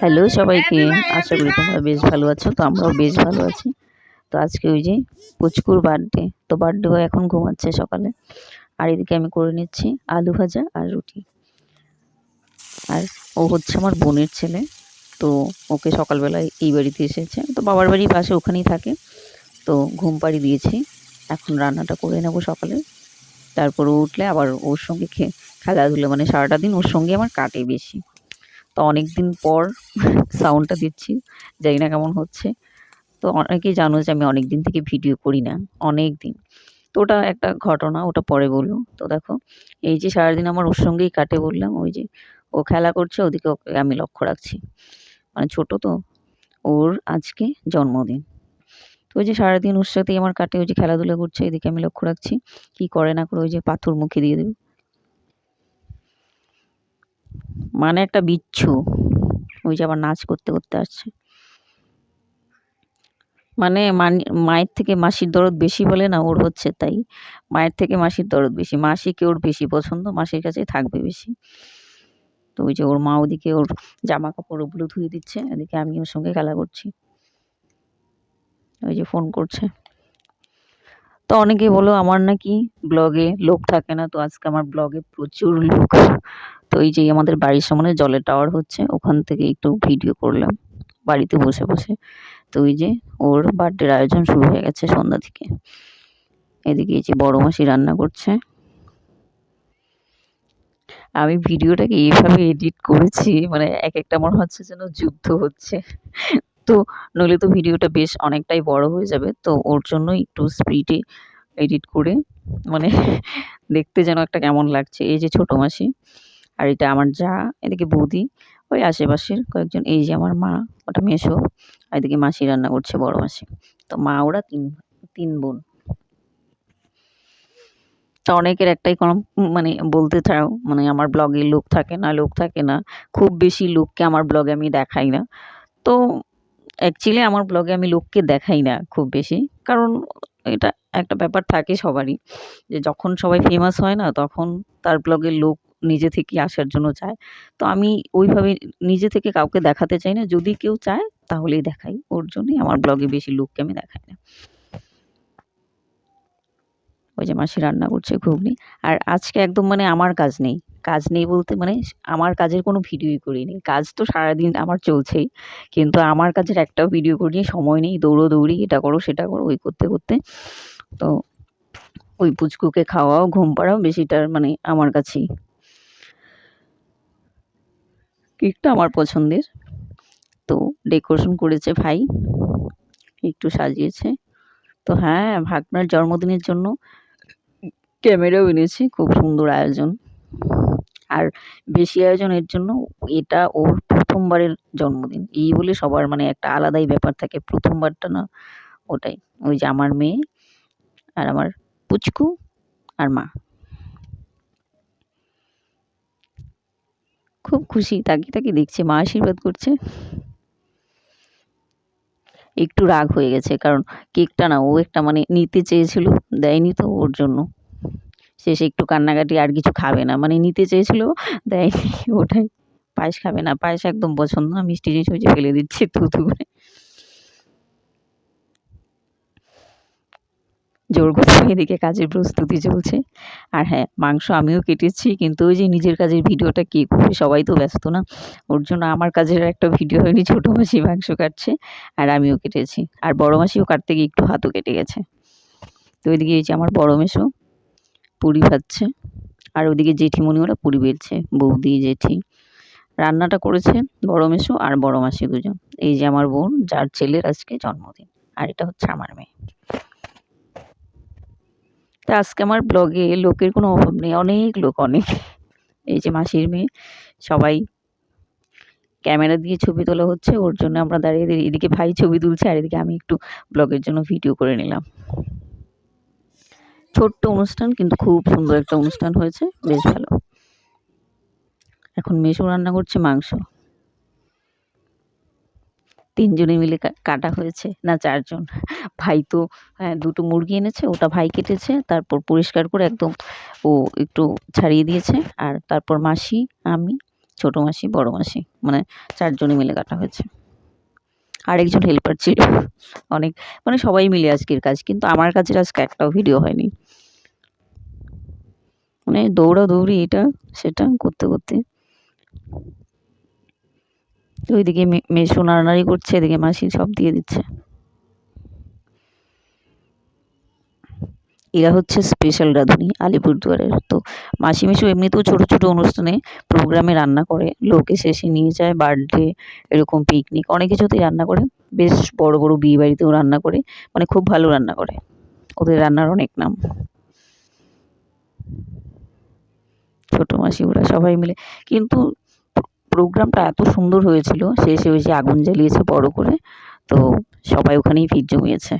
Hello সবাইকে। আশা করি তোমরা বেশ ভালো আছো তো আমরাও বেশ ভালো আছি। তো আজকে ওই যে পুচকুর বার্থডে তো বার্থডে এখন ঘুমাচ্ছে সকালে। আর এদিকে আমি করে নিচ্ছি আলু ভাজা আর রুটি। আর ও হচ্ছে আমার বোনের ছেলে তো ওকে সকালবেলায় এই বাড়িতে এসেছে। তো বাবার বাড়ির পাশে ওখানেই থাকে। তো ঘুম পাড়ি দিয়েছি। এখন রান্নাটা করে নেব সকালে। তারপর উঠলে আবার ওর সঙ্গে খেলাধুলো মানে সারাটা দিন ওর সঙ্গে আমার কাটে বেশি। তো অনেক দিন পর সাউন্ডটা দিচ্ছি, জানি না কেমন হচ্ছে। তো অনেকেই জানো যে আমি অনেক দিন থেকে ভিডিও করি না অনেক দিন তো ওটা একটা ঘটনা, ওটা পরে বলব। তো দেখো, এই যে সারাদিন আমার ওর সঙ্গেই কাটে বললাম, ওই যে ও খেলা করছে, ওদিকে ওকে আমি লক্ষ্য রাখছি। মানে ছোট তো, ওর আজকে জন্মদিন। তো ওই যে সারাদিন ওর সাথেই আমার কাটে, ওই যে খেলাধুলা করছে, এদিকে আমি লক্ষ্য রাখছি। কি করে না করে ওই যে পাথর মুখে দিয়ে দেবে। মানে একটা বিচ্ছু। ওই যে আবার নাচ করতে করতে আসছে। মানে মায়ের থেকে মাসির দরদ বেশি বলে না, ওর হচ্ছে তাই। মায়ের থেকে মাসির দরদ বেশি, মাসিকে ওর বেশি পছন্দ, মাসির কাছে থাকবে বেশি। তো ওই যে ওর মা ওদিকে ওর জামা কাপড় ওগুলো ধুয়ে দিচ্ছে, এদিকে আমি ওর সঙ্গে খেলা করছি। ওই যে ফোন করছে। তো অনেকে বলো আমার নাকি ব্লগে লোক থাকে না, তো আজকে আমার ব্লগে প্রচুর লোক। তো এই যে আমাদের বাড়ির সামনে জলের টাওয়ার হচ্ছে, ওখান থেকে একটু ভিডিও করলাম, বাড়িতে বসে বসে। তো ওই যে ওর বার্থডের আয়োজন শুরু হয়ে গেছে সন্ধ্যা থেকে। এদিকে এই যে বড় মাসি রান্না করছে। আমি ভিডিওটাকে এইভাবে এডিট করেছি মানে এক একটা মনে হচ্ছে যেন যুদ্ধ হচ্ছে। তো নইলে তো ভিডিওটা বেশ অনেকটাই বড় হয়ে যাবে। তো ওর জন্য একটু স্পিডে এডিট করে মানে দেখতে যেন একটা কেমন লাগছে। এই যে ছোটো মাসি আর এটা আমার যা, এদিকে বৌদি, ওই আশেপাশের কয়েকজন, এই যে আমার মা, ওটা মেসো, আর এদিকে মাসি রান্না করছে বড় মাসি। তো মা ওরা তিন তিন বোন। তা অনেকের একটাই কম মানে বলতে চাও মানে আমার ব্লগে লোক থাকে না, লোক থাকে না। খুব বেশি লোককে আমার ব্লগে আমি দেখাই না। তো অ্যাকচুয়ালি আমার ব্লগে আমি লোককে দেখাই না খুব বেশি। কারণ এটা একটা ব্যাপার থাকে সবারই, যে যখন সবাই ফেমাস হয় না, তখন তার ব্লগে লোক নিজে থেকে আসার জন্য চায়। তো আমি ওইভাবে নিজে থেকে কাউকে দেখাতে চাই না। যদি কেউ চায়, তাহলেই দেখাই। ওর জন্যই আমার ব্লগে বেশি লোককে আমি দেখাই না। ওই যে মাসি রান্না করছে, ঘুগনি। আর আজকে একদম মানে আমার কাজ নেই। কাজ নেই বলতে মানে আমার কাজের কোনো ভিডিওই করিনি। কাজ তো সারাদিন আমার চলছেই। কিন্তু আমার কাজের একটাও ভিডিও করিনি, সময় নেই। দৌড়োদৌড়ি এটা করো, সেটা করো, ওই করতে করতে। তো ওই পুচকুকে খাওয়াও, ঘুম পাড়াও বেশিটার মানে আমার কাছেই। কেকটা আমার পছন্দের। তো ডেকোরেশন করেছে ভাই। একটু সাজিয়েছে। তো হ্যাঁ ভাগনার জন্মদিনের জন্য ক্যামেরাও এনেছি, খুব সুন্দর আয়োজন। আর বেশি আয়োজনের জন্য এটা ওর প্রথমবারের জন্মদিন। এই বলে সবার মানে একটা আলাদাই ব্যাপার থাকে, প্রথমবারটা না, ওটাই। ওই যে আমার মেয়ে, আর আমার পুচকু, আর মা। খুব খুশি তাকে তাকে দেখছে, মা আশীর্বাদ করছে। একটু রাগ হয়ে গেছে, কারণ কেকটা না, ও একটা মানে নিতে চেয়েছিল, দেয়নি তো ওর জন্য। শেষে একটু কান্নাকাটি আর কিছু খাবে না। মানে নিতে চেয়েছিল, দেয়নি। ওটাই। পায়েস খাবে না। পায়েস একদম পছন্দ। না মিষ্টি জিনিস হয়েছে ফেলে দিচ্ছে থুতু করে। জোর করে এদিকে কাজের প্রস্তুতি চলছে। আর হ্যাঁ মাংস আমিও কেটেছি, কিন্তু ওই যে নিজের কাজের ভিডিওটা কে করবে? সবাই তো ব্যস্ত না। ওর জন্য আমার কাজের একটা ভিডিও হয়নি। ছোটো মাসি মাংস কাটছে আর আমিও কেটেছি। আর বড় মাসিও কাটতে গিয়ে একটু হাতও কেটে গেছে। তো ওইদিকে এই যে আমার বড় মেশো পুরি ভাজছে আর ওদিকে জেঠিমণি ওরা পুরি বেলছে, বৌদি, জেঠি। রান্নাটা করেছে বড় মেশো আর বড় মাসি দুজন। এই যে আমার বোন, যার ছেলের আজকে জন্মদিন। আর এটা হচ্ছে আমার মেয়ে। তা আজকে আমার ব্লগে লোকের কোনো অভাব নেই, অনেক লোক, অনেক। এই যে মাসির মেয়ে, সবাই ক্যামেরা দিয়ে ছবি তোলা হচ্ছে, ওর জন্য আমরা দাঁড়িয়ে, এদিকে ভাই ছবি তুলছে আর এদিকে আমি একটু ব্লগের জন্য ভিডিও করে নিলাম। ছোট্ট অনুষ্ঠান কিন্তু খুব সুন্দর একটা অনুষ্ঠান হয়েছে। বেশ ভালো। এখন মেশো রান্না করছে মাংস। তিনজনে মিলে কাটা হয়েছে, না চারজন। ভাই তো হ্যাঁ দুটো মুরগি এনেছে, ওটা ভাই কেটেছে, তারপর পরিষ্কার করে একদম ও একটু ছাড়িয়ে দিয়েছে, আর তারপর মাসি, আমি, ছোটো মাসি, বড় মাসি মানে চারজনে মিলে কাটা হয়েছে। আর একজন হেল্পার ছিল। অনেক মানে সবাই মিলে আজকের কাজ, কিন্তু আমার কাছে আজকে একটাও ভিডিও হয়নি। মানে দৌড়াদৌড়ি এটা, সেটা করতে করতে। ওইদিকে মেশো নাড়ানাড়ি করছে, এদিকে মাসি সব দিয়ে দিচ্ছে। এরা হচ্ছে স্পেশাল রাঁধুনি আলিপুরদুয়ারের। তো মাসি মেশো এমনিতেও ছোটো ছোটো অনুষ্ঠানে প্রোগ্রামে রান্না করে, লোক এসে এসে নিয়ে যায় বার্থডে এরকম পিকনিক অনেক কিছুতেই রান্না করে। বেশ বড় বড় বিয়ে বাড়িতেও রান্না করে মানে খুব ভালো রান্না করে। ওদের রান্নার অনেক নাম। ছোটো মাসি ওরা সবাই মিলে। কিন্তু প্রোগ্রামটা এত সুন্দর হয়েছিল, শেষে ওই আগুন জ্বালিয়েছে বড় করে, তো সবাই ওখানেই ভিড় জমিয়েছে।